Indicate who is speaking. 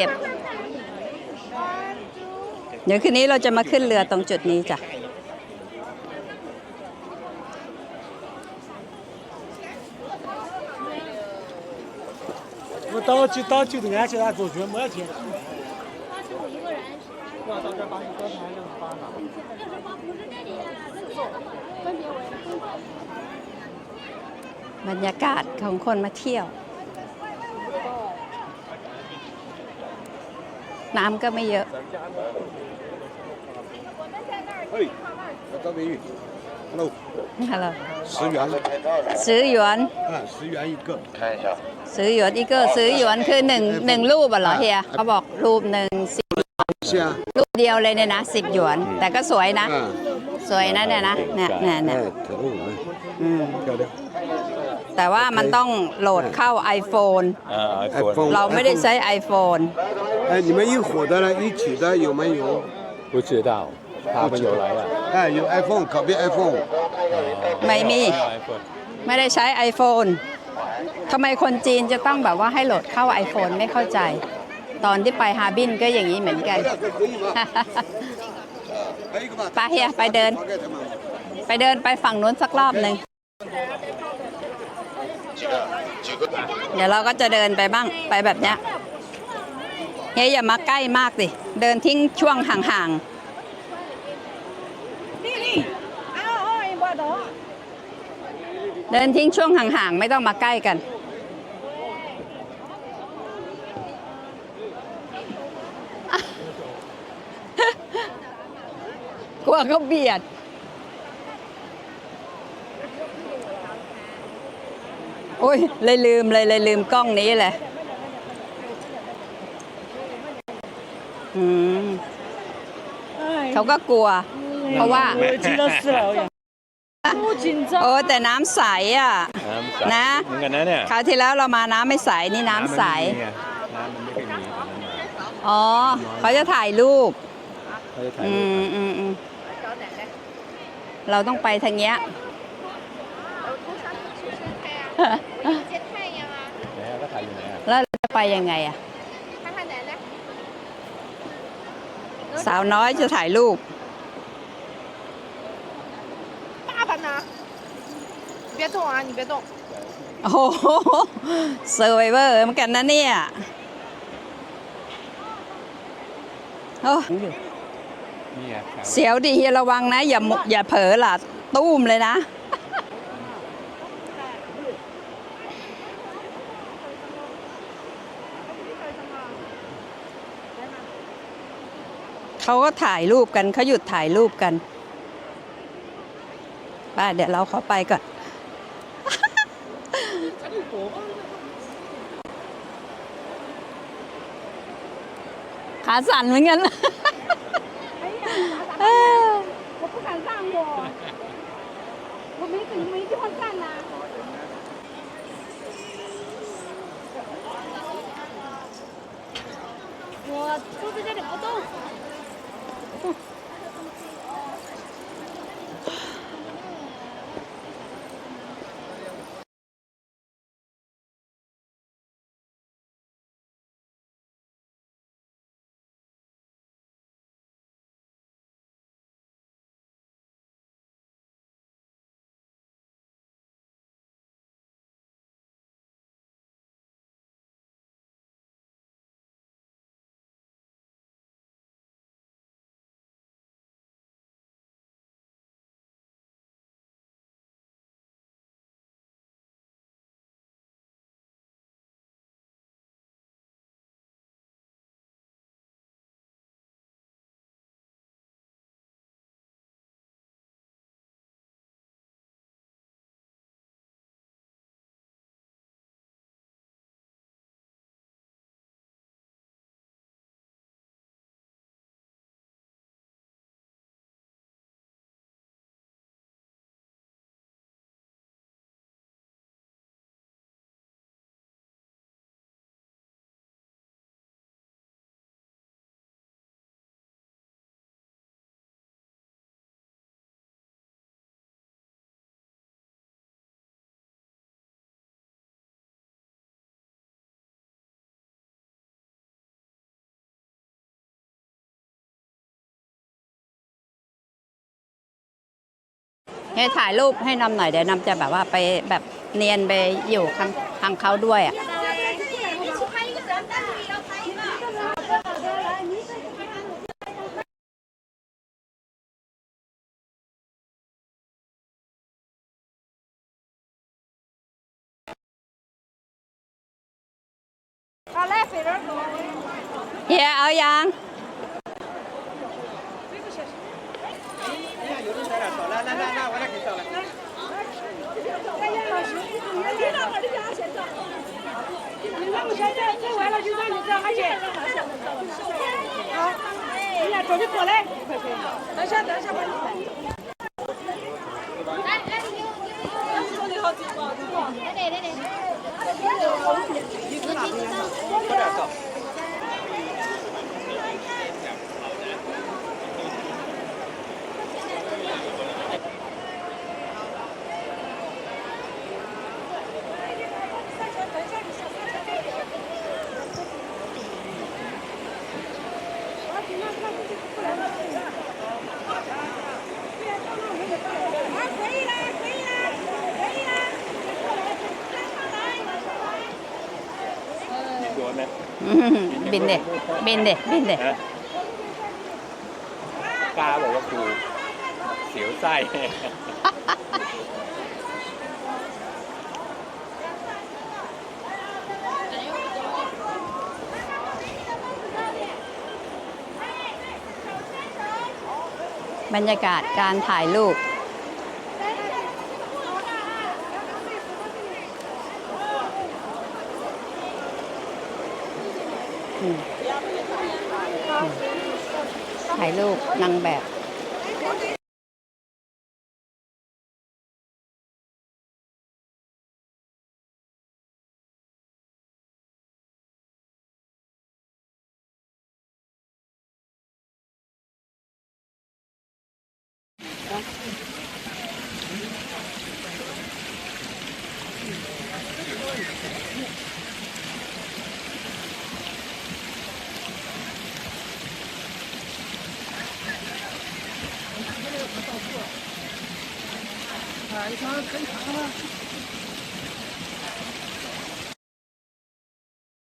Speaker 1: ก็บ เดี๋ยวคืนนี้เราจะมาขึ้นเรือตรงจุดนี้จ้ะ
Speaker 2: 我到就到九点去，俺做全没钱。我到这把你招牌给发了。
Speaker 1: บรรยากาศของคนมาเที่ยว น้ำก็ไม่เยอะ
Speaker 3: 哎，张美玉，hello，
Speaker 1: ฮัลโหล
Speaker 3: 十元，
Speaker 1: ซื้อหยวน
Speaker 3: 啊，十元一个。
Speaker 1: ซื้อหยวนอีกเกอร์ซื้อหยวนคือหนึ่งหนึ่งรูปอ่ะเหรอเฮียเขาบอกรูปหนึ่งสิบ
Speaker 3: 是啊，
Speaker 1: รูปเดียวเลยเนี่ยนะสิบหยวน แต่ก็สวยนะ
Speaker 3: 啊，
Speaker 1: สวยนะเนี่ยนะเนี่ยเนี่ยเนี่ย
Speaker 3: 哎，可弄，
Speaker 1: อืม
Speaker 3: 漂亮。
Speaker 1: แต่ว่ามันต้องโหลดเข้า iPhone
Speaker 4: 啊
Speaker 3: iPhone
Speaker 1: เราไม่ได้ใช้ iPhone
Speaker 3: 哎，你们一伙的呢，一起的有没有？
Speaker 4: 不知道，他们有来了。
Speaker 3: 哎，有 iPhone，拷贝 iPhone。
Speaker 1: ไม่มี
Speaker 4: iPhone
Speaker 1: ไม่ได้ใช้ iPhone ทำไมคนจีนจะต้องแบบว่าให้โหลดเข้า iPhone ไม่เข้าใจ ตอนที่ไปฮาร์บินก็อย่างนี้เหมือนกัน
Speaker 3: 可以吗？来一个吧。
Speaker 1: ไปเฮียไปเดิน
Speaker 3: 给他们。
Speaker 1: ไปเดินไปฝั่งนู้นสักรอบหนึ่ง เดี๋ยวเราก็จะเดินไปบ้างไปแบบเนี้ยเฮ้ยอย่ามาใกล้มากสิเดินทิ้งช่วงห่างๆเดินทิ้งช่วงห่างๆไม่ต้องมาใกล้กันกลัวเขาเบียด โอ้ยเลยลืมเลยเลยลืมกล้องนี้แหละอืมเขาก็กลัว เพราะว่าโอ้แต่น้ำใสอะ
Speaker 4: นะ
Speaker 1: คราวที่แล้วเรามาน้ำไม่ใสนี่น้ำใส
Speaker 4: อ๋
Speaker 1: อ เขาจะถ่ายรูปอืมอืมอืมเราต้องไปทางเนี้ย
Speaker 4: ยั
Speaker 1: งไงอะสาวน้อยจะถ่ายรูป
Speaker 5: ป้าปะนะะนี่เบี
Speaker 1: โอ้โหเซอร์ไวเวอร์เหมือนกันนะเนี่ยโอ้เสียวดิเฮียระวังนะ อย่ามุอย่าเผลอหล่ะตู้มเลยนะ เขาก็ถ่ายรูปกันเขาหยุดถ่ายรูปกันไป้าเดี๋ยวเราเข้าไปก่อน ขาสั่นเหมือนกัน เออ
Speaker 5: 我不敢让我，我没没地方站呐、我坐在这里不动。 Mm-hmm.
Speaker 1: ให้ถ่ายรูปให้นำหน่อยเดี๋ยวนำจะแบบว่าไปแบบเนียนไปอยู่ข้างข้างเขาด้วยอะ
Speaker 5: เฮียเอายัง 来来来，我来给你找。来来，老师，
Speaker 1: 你你你我的家先找。
Speaker 5: 你那不在这，在完了就在你家还是？好，哎呀，叫你过来。等下等下，我给你找。来来，你给我，给我。你找的好近吗？近吗？来
Speaker 4: 来来。你坐哪边？坐这边坐。 ไหม
Speaker 1: อืมบินเด็บินเด็บินเด็
Speaker 4: ฮะกล้าบอกว่าครูเสียวไส้
Speaker 1: บรรยากาศการถ่ายรูปถ่ายรูปนางแบบ
Speaker 2: 海参可以尝尝？